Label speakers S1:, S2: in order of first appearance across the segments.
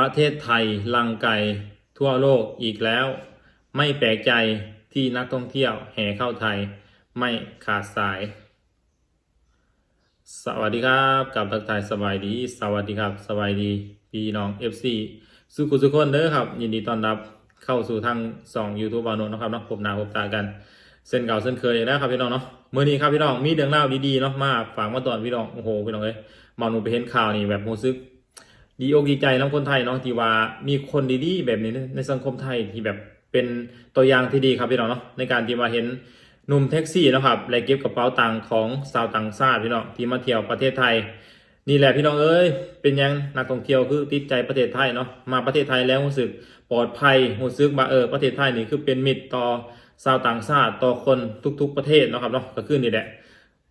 S1: ประเทศไทยลังไก่ทั่วโลกอีกแล้ว ไม่แปลกใจที่นักท่องเที่ยวแห่เข้าไทยไม่ขาดสาย สวัสดีครับกับทักทายสบายดี สวัสดีครับสบายดีพี่น้อง FC สุขุสุขคนเด้อครับ ยินดีต้อนรับเข้าสู่ทางสองยูทูบบานนนะครับนาะพบหน้าพบตากันเส้นเก่าเส้นเคยนะครับพี่น้องเนาะเมื่อนี้ครับพี่น้องมีเรื่องเล่าดีๆเนาะมาฝากมาตอนพี่น้องโอ้โหพี่น้องเอ้ยบอลนูไปเห็นข่าวนี่แบบรู้สึก ดีอกดีใจน้ำคนไทยเนาะที่ว่ามีคนดีๆแบบนี้ในสังคมไทยที่แบบเป็นตัวอย่างที่ดีครับพี่น้องเนาะในการที่มาเห็นหนุ่มแท็กซี่นะครับและเก็บกระเป๋าตังค์ของชาวต่างชาติพี่น้องที่มาเที่ยวประเทศไทย นี่แหละพี่น้องเอ้ยเป็นยังนักท่องเที่ยวคือติดใจประเทศไทยเนาะมาประเทศไทยแล้วรู้สึกปลอดภัยรู้สึกว่าเออประเทศไทยนี่คือเป็นมิตรต่อชาวต่างชาติต่อคนทุก ๆ ประเทศเนาะครับเนาะก็คือนี่แหละ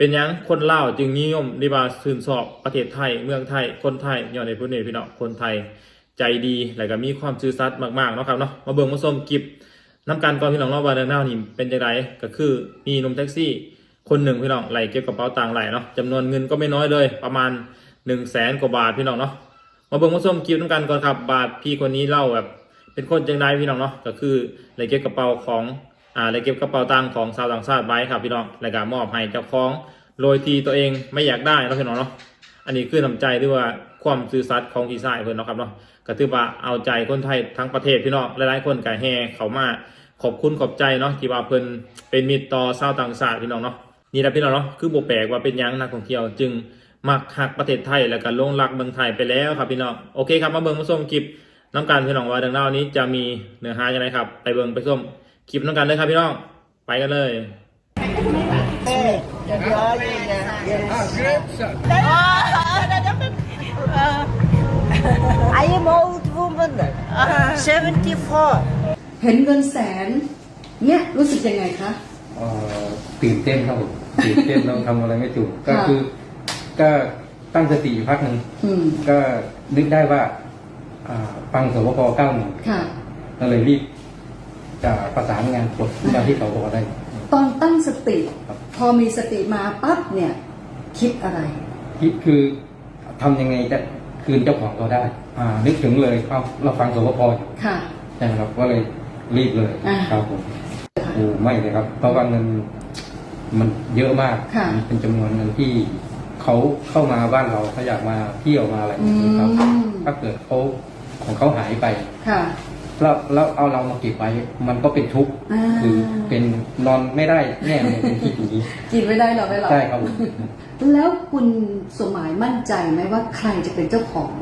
S1: เป็นยังคนเล่าวจึงนิยมนิบาชื่นชอบประเทศไทย เมืองไทย คนไทยย้อนในพื้นที่พี่น้องคนไทยใจดีและก็มีความซื่อสัตย์มากๆเนาะครับเนาะมาเบิ่งมาส้มกิบน้ำกันก่อนพี่น้องเนาะว่าเรื่องเล่านี่เป็นจังไดก็คือมีนุ่มแท็กซี่ คนหนึ่งพี่น้องไหลเก็บกระเป๋าตังค์ไหลเนาะจำนวนเงินก็ไม่น้อยเลย ประมาณ1นึ่งแสนกว่าบาทพี่น้องเนาะมาเบิ่งมาส้มกิบน้ำกันก่อนครับบาทพี่คนนี้เล่าแบบเป็นคนจังไดพี่น้องเนาะก็คือไหลเก็บกระเป๋าของ อ่าไหลเก็บกระเป๋าตังค์ของชาวต่างชาติไว้ครับพี่น้องแล้วก็มอบให้เจ้าของโดยที่ตัวเองไม่อยากได้เนาะพี่น้องเนาะอันนี้คือน้ำใจหรือว่าความซื่อสัตย์ของพี่ชายเพื่อนเนาะครับเนาะก็ถือว่าเอาใจคนไทยทั้งประเทศพี่น้องหลายๆคนก็แห่เขามาขอบคุณขอบใจเนาะที่ว่าเพิ่นเป็นมิตรต่อชาวต่างชาติพี่น้องเนาะนี่แหละพี่น้องเนาะคือบ่แปลกว่าเป็นยังนักท่องเที่ยวจึงมักหักประเทศไทยแล้วก็ลงรักเมืองไทยไปแล้วครับพี่น้องโอเคครับมาเบิ่งมาส้มคลิปน้ำกันพี่น้องว่าดังเล่านี้จะมีเนื้อหาอย่างไรครับ ไปเบิ่งไปส้ม คลิปน้ำกันเลยครับพี่น้อง ไปกันเลย
S2: I am old woman, 74.
S3: เห็นเงินแสน เนี่ยรู้สึกยังไงคะ
S4: เอ่อตื่นเต้นครับผมตื่นเต้นแล้วทำอะไรไม่ถูก ก็
S3: ค่ะ
S4: คือ ก็ตั้งสติอยู่พักหนึ่ง
S3: อืม
S4: ก็นึกได้ว่า อ่าฟังสวพเก้าหนึ่ง
S3: ค่ะ
S4: ก็เลยรีบ จะประสานงานกดมาที่สวพได้
S3: ตอนตั้งสติ
S4: ครับ
S3: พอมีสติมาปั๊บเนี่ย คิดอะไร
S4: คิดคือทำยังไงจะคืนเจ้าของเขาได้ อ่า นึกถึงเลยเอาเราฟังสวพอยู่
S3: ค่ะ
S4: ใช่ไหมครับก็เลยรีบเลย
S3: อ่า
S4: ครับผมโอ้ไม่เลยครับ เพราะว่าเงินมันเยอะมาก
S3: ค่ะ
S4: มันเป็นจำนวนเงินที่เขาเข้ามาบ้านเราเขาอยากมาเที่ยวมาอะไรอย่างนี้ครับ
S3: อืม
S4: ถ้าเกิดเขาของเขาหายไป
S3: ค่ะ
S4: แล้วแล้วเอาเรามาเก็บไว้มันก็เป็นทุกข์
S3: อ่า
S4: คือเป็นนอนไม่ได้แน่เลยเป็นที่อย่างนี้
S3: กินไม่ได้หรอกไม่หรอก
S4: ใช่ครับผม
S3: แล้วคุณสมหมายมั่นใจไหมว่าใครจะเป็นเจ้าของ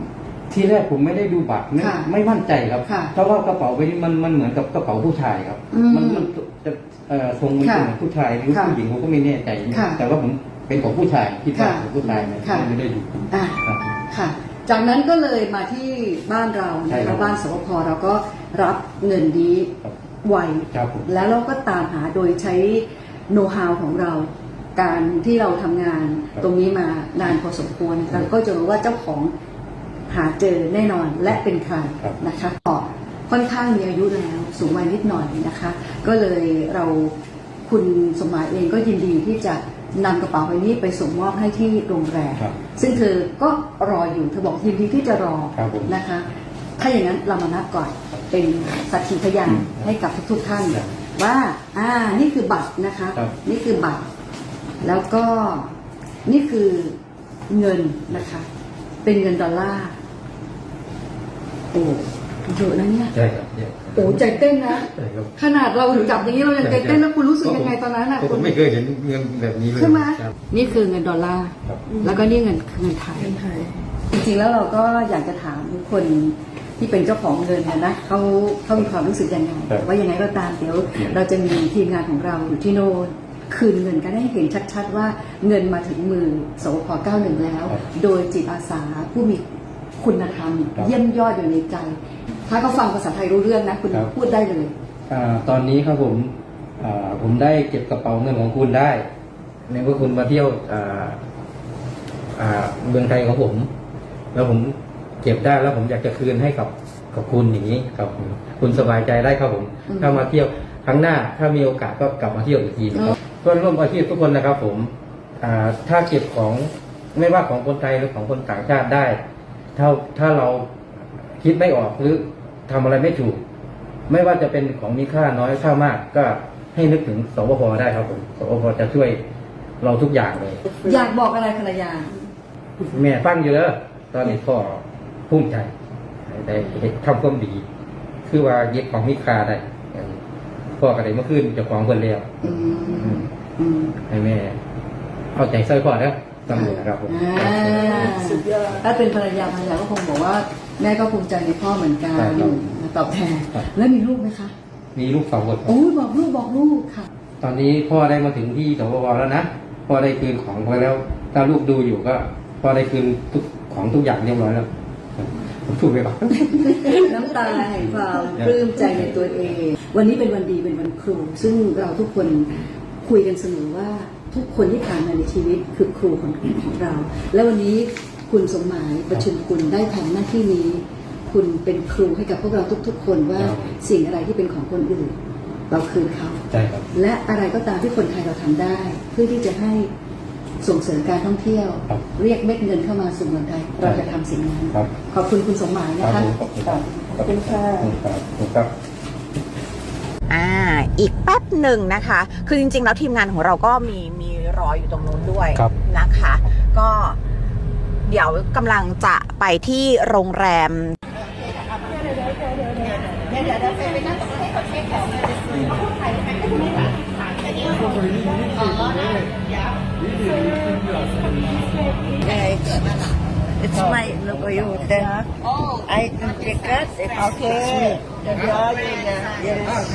S4: ที่แรกผมไม่ได้ดูบัตรไม่
S3: ค่ะ
S4: ไม่มั่นใจครับ
S3: ค่ะ
S4: เพราะว่ากระเป๋าใบนี้มันมันเหมือนกับกระเป๋าผู้ชายครับ
S3: อืม
S4: มันมันจะเอ่อทรงมัน
S3: ค่ะ
S4: เป็นเหมือนผู้ชายหรือ
S3: ค่ะ
S4: ผู้หญิงผมก็ไม่แน่ใจ
S3: ค่ะ
S4: แต่ว่าผมเป็นของผู้ชายที่ว่า
S3: ค่ะ
S4: ของผู้ชายนะ
S3: ค่ะ
S4: ไม่ได้ดู
S3: อะ
S4: ครับ
S3: ค่ะ จากนั้นก็เลยมาที่บ้านเรา
S4: ใช่
S3: นะ
S4: ครั
S3: คะ
S4: บ
S3: บ้านสวพเราก็รับเงินนี้
S4: ครับ
S3: ไว
S4: ครับผม
S3: แล้วเราก็ตามหาโดยใช้โน้ตฮาวของเรา การที่เราทำงาน
S4: ครับ
S3: ตรงนี้มานานพอสมควรเราก็จะรู้ว่าเจ้าของหาเจอแน่นอนและเป็นใคร
S4: ครับ
S3: นะคะก็ค่อนข้างมีอายุแล้วสูงวัยนิดหน่อยนะคะ ก็เลยเราคุณสมหมายเองก็ยินดีที่จะ นำกระเป๋าใบนี้ไปส่งมอบให้ที่โรงแรม
S4: ครับ
S3: ซึ่งเธอก็รออยู่เธอบอกยินดีที่จะรอ
S4: ครับผม
S3: นะคะ ถ้าอย่างนั้นเรามานับก่อนเป็นสักขีพยาน
S4: อืม
S3: ให้กับทุกๆท่าน
S4: ครับ
S3: ว่าอ่านี่คือบัตรนะคะ
S4: ครับ
S3: นี่คือบัตร แล้วก็นี่คือเงินนะคะ เป็นเงินดอลลาร์โอ้เยอะนะเนี่ย
S4: ใช่ครับใช่
S3: โอ้ใจเต้นนะ
S4: ใช่ครับ
S3: ขนาดเราจับอย่างนี้เรายังใจเต้นแล้วคุณรู้สึกยังไงตอนนั้นอะ
S4: เพราะผมไม่เคยเห็นเงินแบบนี้เลย
S3: ใช่ไหม
S4: ครับ
S3: นี่คือเงินดอลลาร์
S4: ครับ
S3: แล้วก็นี่เงินเงินไทย จริงๆแล้วเราก็อยากจะถามคนที่เป็นเจ้าของเงินนะนะเขาเขามีความรู้สึกยังไง
S4: ครับ
S3: แต่ว่ายังไงก็ตามเดี๋ยวเราจะมีทีมงานของเราอยู่ที่โน่นคืนเงินกันให้เห็นชัดๆ ว่าเงินมาถึงมือสวพ91แล้วโดยจิตอาสาผู้มีคุณธรรมเยี่ยมยอดอยู่ในใจ ถ้าเขาฟังภาษาไทยรู้เรื่องนะคุณพูดได้เลย
S4: อ่าตอนนี้ครับผมอ่าผมได้เก็บกระเป๋าเงินของคุณได้ในเมื่อคุณมาเที่ยวอ่าอ่าเมืองไทยของผม แล้วผมเก็บได้แล้วผมอยากจะคืนให้กับกับคุณอย่างนี้ครับผมคุณสบายใจได้ครับผม
S3: อืม
S4: ถ้ามาเที่ยวครั้งหน้าถ้ามีโอกาสก็กลับมาเที่ยวอีกทีนะครับเพื่อนร่วมอาชีพทุกคนนะครับ ผมอ่าถ้าเก็บของไม่ว่าของคนไทยหรือของคนต่างชาติได้ ถ้าถ้าเราคิดไม่ออกหรือ ทำอะไรไม่ถูก ไม่ว่าจะเป็นของมีค่าน้อยค่ามาก ก็ให้นึกถึงสวพได้ครับผมสวพจะช่วยเราทุกอย่างเลย
S3: อยากบอกอะไรภรรยา
S4: แม่ฟังอยู่แล้วตอนนี้พ่อภูมิใจได้ทำความดี คือว่าเย็บของมีค่าได้พ่อก็ได้เมื่อคืนเจะของเพิ่นแล้ว
S3: อืมอืม
S4: ให้แม่เอาใจใส่พ่อแล้ว สำเร็จนะครับผม
S3: อ่าถ้าเป็นภรรยาภรรยาก็คงบอกว่า แม่ก็ภูมิใจในพ่อเหมือนกัน
S4: ครับ
S3: ตอบแทน
S4: ครับ
S3: แล้วมีลูกไหมคะ
S4: มีลูกสองคนครับ
S3: โอ้ยบอกลูกบอกลูกค่ะ
S4: ตอนนี้พ่อได้มาถึงที่สวพแล้วนะพ่อได้คืนของไปแล้ว ถ้าลูกดูอยู่ก็พ่อได้คืนทุกของทุกอย่างเรียบร้อยแล้วผมพูดไปก่อน
S3: น้ำตาแห่งความปลื้มใจในตัวเอง วันนี้เป็นวันดีเป็นวันครู ซึ่งเราทุกคน คุยกันเสมอว่าทุกคนที่ผ่านมาในชีวิตคือครูของของเรา และวันนี้คุณสมหมายประชุมคุณได้ทำหน้าที่นี้ คุณเป็นครูให้กับพวกเราทุก ๆ คนว่า
S4: ครับ
S3: สิ่งอะไรที่เป็นของคนอื่น เราคืนเขา
S4: ใช่ครับ
S3: และอะไรก็ตามที่คนไทยเราทำได้ เพื่อที่จะให้ส่งเสริมการท่องเที่ยว
S4: ครับ
S3: เรียกเม็ดเงินเข้ามาสู่เมืองไทยเราจะทำสิ่งนั้น
S4: ครับ
S3: ขอบคุณคุณสมหมาย
S4: ค
S3: นะ
S4: รับ
S3: คะ
S4: ผมขอบคุณครับ
S3: ขอบคุณค่ะ
S4: ขอบคุณครับขอบคุณครับ
S5: อ่า อีกแป๊บหนึ่งนะคะ คือจริง ๆ แล้วทีมงานของเราก็มีมีรออยู่ตรงนู้นด้วย
S4: ครับ
S5: นะคะ ก็เดี๋ยวกำลังจะไปที่โรงแรม
S2: It's my logo you then I can take it. It's okay. Yes.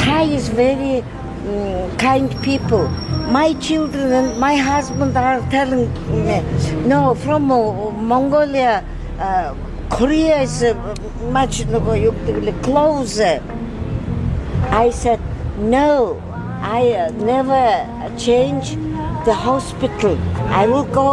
S2: Thai is very mm, kind people. My children and my husband are telling me, no, from uh, Mongolia, uh, Korea is uh, much closer. I said, no, I uh, never change the hospital. I will go.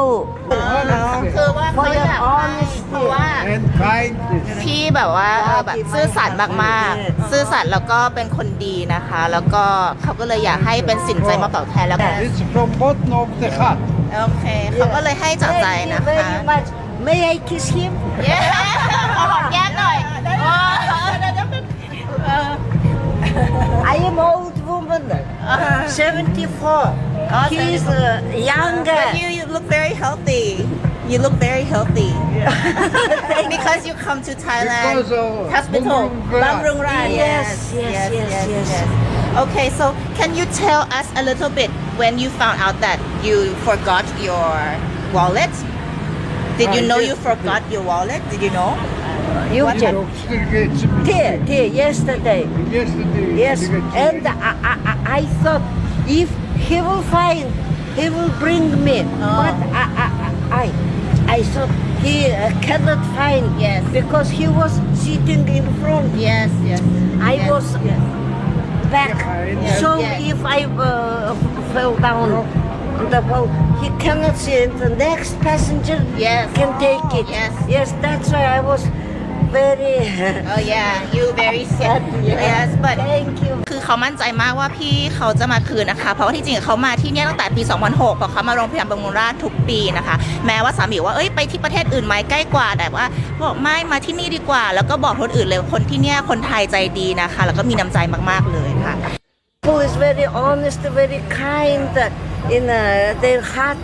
S5: คือว่า
S2: For
S5: เขา
S2: your
S5: อยากไป
S2: honesty.
S5: เพราะว่า
S6: and kindness.
S5: พี่แบบว่าเออแบบซื่อสัตย์มากๆ ซื่อสัตย์แล้วก็เป็นคนดีนะคะ แล้วก็เขาก็เลยอยากให้เป็นสินใจมาตอบแทนแล้วกัน
S6: It's from bottom of the heart.
S5: โอเคเขาก็เลยให้จากใจ
S2: Thank
S5: นะ
S2: you
S5: คะ
S2: very much. May I kiss him?
S5: เย้ขอหอมแก้มหน่อยโอ้
S2: I am old woman, 74.
S5: Oh,
S2: He's uh, younger.
S5: But you, you look very healthy. You look very healthy. because you come to Thailand
S6: Because of
S5: hospital.
S6: Bumrungrad.
S5: Bumrungrad.
S2: Yes, yes, yes, yes.
S5: Okay, so can you tell us a little bit when you found out that you forgot your wallet? Did you know you forgot your wallet? Did you know?
S2: You
S5: What
S2: check.
S6: Lobster gets me
S2: There, there, yesterday.
S6: yesterday.
S2: Yes, and I, I, I- I thought if he will find, he will bring me.
S5: Oh.
S2: But I, I, I- I, thought he uh, cannot find.
S5: Yes.
S2: Because he was sitting in front.
S5: Yes, yes.
S2: I
S5: yes,
S2: was
S5: yes.
S2: back.
S5: Yes.
S2: So if I uh, fell down on the boat, he cannot see it. The next passenger
S5: Yes.
S2: can take it.
S5: Yes.
S2: Yes, that's why I was very
S5: Oh yeah, you very sad. Yes, but
S2: Thank you.
S5: คือเขามั่นใจมากว่าพี่เขาจะมาคืนนะคะ เพราะว่าที่จริงเขามาที่เนี่ยตั้งแต่ปี 2006พอเขามาโรงพยาบาลบำรุงราษฎร์ทุกปีนะคะ แม้ว่าสามีว่าเอ้ยไปที่ประเทศอื่นไหมใกล้กว่า แต่ว่าบอกไม่มาที่นี่ดีกว่า แล้วก็บอกคนอื่นเลยคนที่เนี่ยคนไทยใจดีนะคะ แล้วก็มีน้ำใจมากๆเลยค่ะ
S2: Who is very honest, very kind in uh, their heart.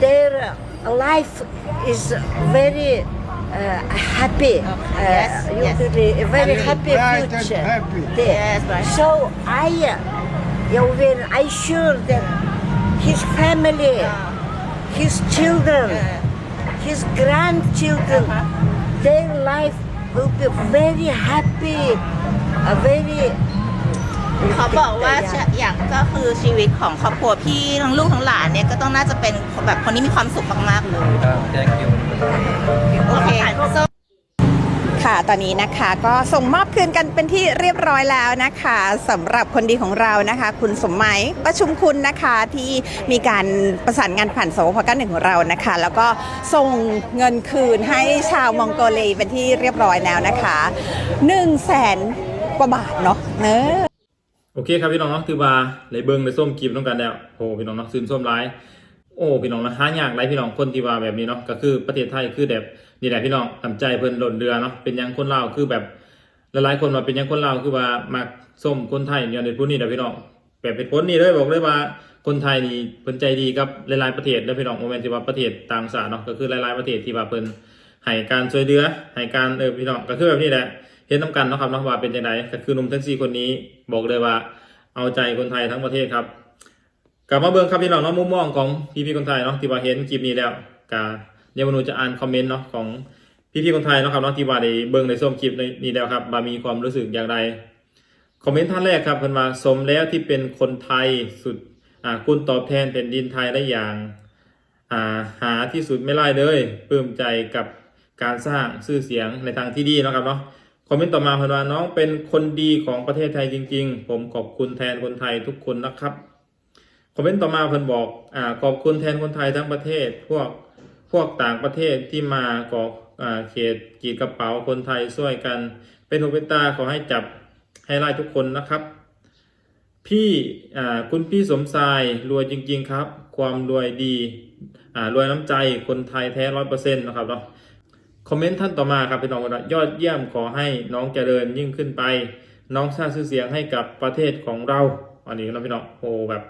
S2: Their life is very uh, happy.
S5: Okay,
S2: Uh,
S5: yes, yes.
S2: usually a very
S6: Very
S2: happy
S6: bright and
S2: future.
S6: happy.
S2: There.
S5: Yes, right.
S2: So I, uh, you will, I sure that his family, his children, his grandchildren, their life will be very happy, uh, very
S5: เขาบอกว่าอย่างก็คือชีวิตของครอบครัวพี่ทั้งลูกทั้งหลานเนี่ยก็ต้องน่าจะเป็นแบบคนที่มีความสุขมากๆเลย
S4: ครับ thank you
S5: โอเค so ค่ะ ตอนนี้นะคะก็ส่งมอบคืนกันเป็นที่เรียบร้อยแล้วนะคะสำหรับคนดีของเรานะคะ คุณสมหมัยประชุมคุณนะคะที่มีการประสานงานผ่านสวพกันหนึ่งของเรานะคะ แล้วก็ส่งเงินคืนให้ชาวมองโกเลียเป็นที่เรียบร้อยแล้วนะคะ1นึ่งแสนกว่าบาทเนาะเนอะ
S1: โอเคครับพี่น้องเนาะถือว่าเลยเบิ้งเลยส้มกิบต้องกันแล้วโอ้พี่น้องเนาะซื้นส้มร้าย โอ้พี่น้องนะหายากไรพี่น้องคนที่ว่าแบบนี้เนาะก็คือประเทศไทยคือแบบนี่แหละพี่น้องทำใจเพิ่นหล่นเรือเนาะเป็นยังคนลาวคือแบบหลายๆคนว่าเป็นยังคนลาวคือว่ามักส้มคนไทยอย่างเด็ดพูดนี่แหละพี่น้องแบบเป็นผลนี่เลยบอกเลยว่าคนไทยนี่เพิ่นใจดีกับหลายๆประเทศแล้วพี่น้องโมเมนต์ที่ว่าประเทศต่างชาติเนาะก็คือหลายๆประเทศที่ว่าเพิ่นให้การช่วยเหลือให้การเออพี่น้องก็คือแบบนี้แหละเห็นน้กันเนาะครับเนาะว่าเป็นจังไดก็คือนุ่มทั้งสี่คนนี้บอกเลยว่าเอาใจคนไทยทั้งประเทศครับ กลับมาเบิ่งครับพี่น้องเนาะมุมมองของพี่พี่ๆคนไทยเนาะที่ว่าเห็นคลิปนี้แล้วกาเดี๋ยวมนูจะอ่านคอมเมนต์เนาะของพี่พี่ๆคนไทยเนาะครับเนาะที่ว่าได้เบิ่งในส้มคลิปนี้แล้วครับว่ามีความรู้สึกอย่างไรคอมเมนต์ท่านแรกครับเพิ่นว่าสมแล้วที่เป็นคนไทยสุดอ่าคุณตอบแทนแผ่นดินไทยได้อย่างอ่าหาที่สุดไม่ได้เลยปลื้มใจกับการสร้างชื่อเสียงในทางที่ดีนะครับเนาะคอมเมนต์ต่อมาเพิ่นว่าน้องเป็นคนดีของประเทศไทยจริง ๆ ผมขอบคุณแทนคนไทยทุกคนนะครับ คอมเมนต์ต่อมาเพิ่นบอกอ่าขอบคุณแทนคนไทยทั้งประเทศ พวกพวกต่างประเทศที่มากออ่าเขตกีดกระเป๋าคนไทยช่วยกัน เป็นหูเป็นตาขอให้จับให้ไล่ทุกคนนะครับ พี่อ่าคุณพี่สมชายรวยจริง ๆครับ ความรวยดีอ่ารวยน้ำใจคนไทยแท้ร้อยเปอร์เซ็นต์นะครับเนาะคอมเมนต์ท่านต่อมาครับพี่น้องว่ายอดเยี่ยมขอให้น้องเจริญยิ่งขึ้นไป น้องสร้างชื่อเสียงให้กับประเทศของเราอันนี้เราะพี่น้องโอ้แบบ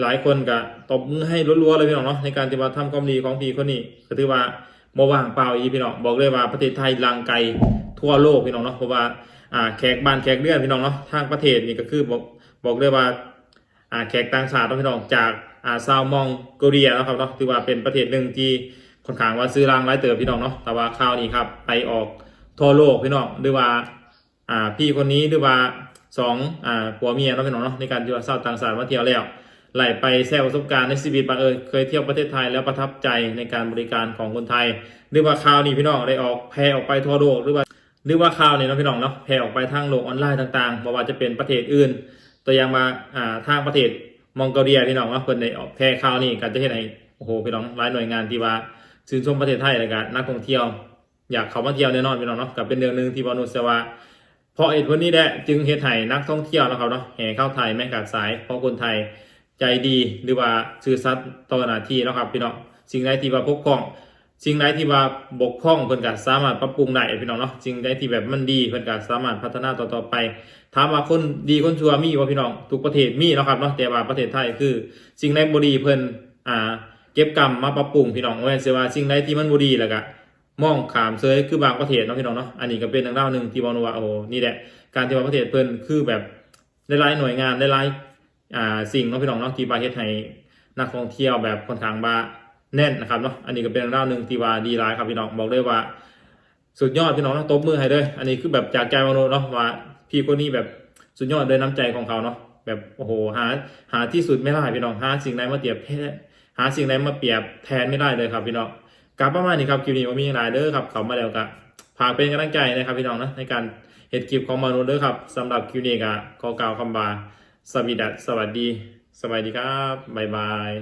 S1: หลายคนก็ตบมือให้รัวๆเลยพี่น้องเนาะในการที่ว่าทำความดีของพี่คนนี้ก็ถือว่าบ่ว่างเปล่าอีพี่น้องบอกเลยว่าประเทศไทยลังไกลทั่วโลกพี่น้องเนาะเพราะว่าอ่าแขกบ้านแขกเรือนพี่น้องเนาะทางประเทศนี่ก็คือบอกบอกเลยว่าอ่าแขกต่างชาติพี่น้องจากอ่าซาวมองโกเรียนะครับเนาะถือว่าเป็นประเทศหนึ่งที่ค่อนข้างว่าซื้อรางหลายเติบพี่น้องเนาะแต่ว่าข่าวนี้ครับไปออกทั่วโลกพี่น้องหรือว่าอ่าพี่คนนี้หรือว่าสองอ่าผัวเมียเนาะพี่น้องเนาะในการที่ว่าเศร้าวต่างชาติมาเที่ยวแล้ว ไหลไปแชร์ประสบการณ์ในชีวิตว่าเออเคยเที่ยวประเทศไทยแล้วประทับใจในการบริการของคนไทย หรือว่าข่าวนี้พี่น้องได้ออกแพร่ออกไปทั่วโลกหรือว่าหรือว่าข่าวนี้เนาะพี่น้องเนาะแพร่ออกไปทางโลกออนไลน์ต่างๆบ่ว่าจะเป็นประเทศอื่น ตัวอย่างมาอ่าทางประเทศมองโกเลียพี่น้องเนาะเพิ่นได้ออกแพร่ข่าวนี้กันจะเห็นไห้โอ้โหพี่น้องหลายหน่วยงานที่ว่าชื่นชมประเทศไทยแล้วก็นักท่องเที่ยว อยากเข้ามาเที่ยวแน่นอนพี่น้องเนาะกับเป็นเรื่องหนึ่งที่บอนุสวาเพราะเหตุผลนี้แหละจึงเฮ็ดให้นักท่องเที่ยวนะครับเนาะแห่เข้าไทยแม่กัดสายเพราะคนไทย ใจดีหรือว่าซื่อสัตย์ต่อหน้าที่นะครับพี่น้องสิ่งใดที่ว่าพกพร่องสิ่งใดที่ว่าบกพร่องเพิ่นก็สามารถปรับปรุงได้พี่น้องเนาะสิ่งใดที่แบบมันดีเพิ่นก็สามารถพัฒนาต่อๆไป ถามว่าคนดีคนชั่วมีบ่พี่น้องทุกประเทศมีเนาะครับเนาะแต่ว่าประเทศไทยคือ สิ่งใดบ่ดีเพิ่นอ่าเก็บกรรมมาปรับปรุงพี่น้องว่าสิว่าสิ่งใดที่มันบ่ดีแล้วก็มองขามเซยคือบางประเทศเนาะพี่น้องเนาะอันนี้ก็เป็นทางด้านหนึ่งที่บอกว่าโอ้โหนี่แหละการที่ว่าประเทศเพิ่นคือแบบหลายๆหน่วยงานหลายๆ อ่าสิ่งเนาะพี่น้องเนาะที่ประเทศไทยนักท่องเที่ยวแบบค่อนข้างบาแน่นนะครับเนาะอันนี้ก็เป็นทางด้านหนึ่งที่ว่าดีหลายครับพี่น้องบอกเลยว่า สุดยอดพี่น้องเนาะตบมือให้เลยอันนี้คือแบบจากใจมโนเนาะว่าพี่คนนี้แบบสุดยอดเลยน้ำใจของเขาเนาะแบบโอ้โหหาหาที่สุดไม่ได้พี่น้องหาสิ่งใดมาเปรียบแทนหาสิ่งใดมาเปรียบแทนไม่ได้เลยครับพี่น้องกลับประมาณนี้ครับคลิปนี้ว่ามีอย่างไรเด้อครับเขามาแล้วก็ฝากเป็นกำลังใจนะครับพี่น้องนะในการเห็ดคลิปของมนุษย์เด้อครับสำหรับคลิปนี้ก็ขอกล่าวคำบา สวัสดีสสวัสดี สวัสดีครับ บ๊ายบาย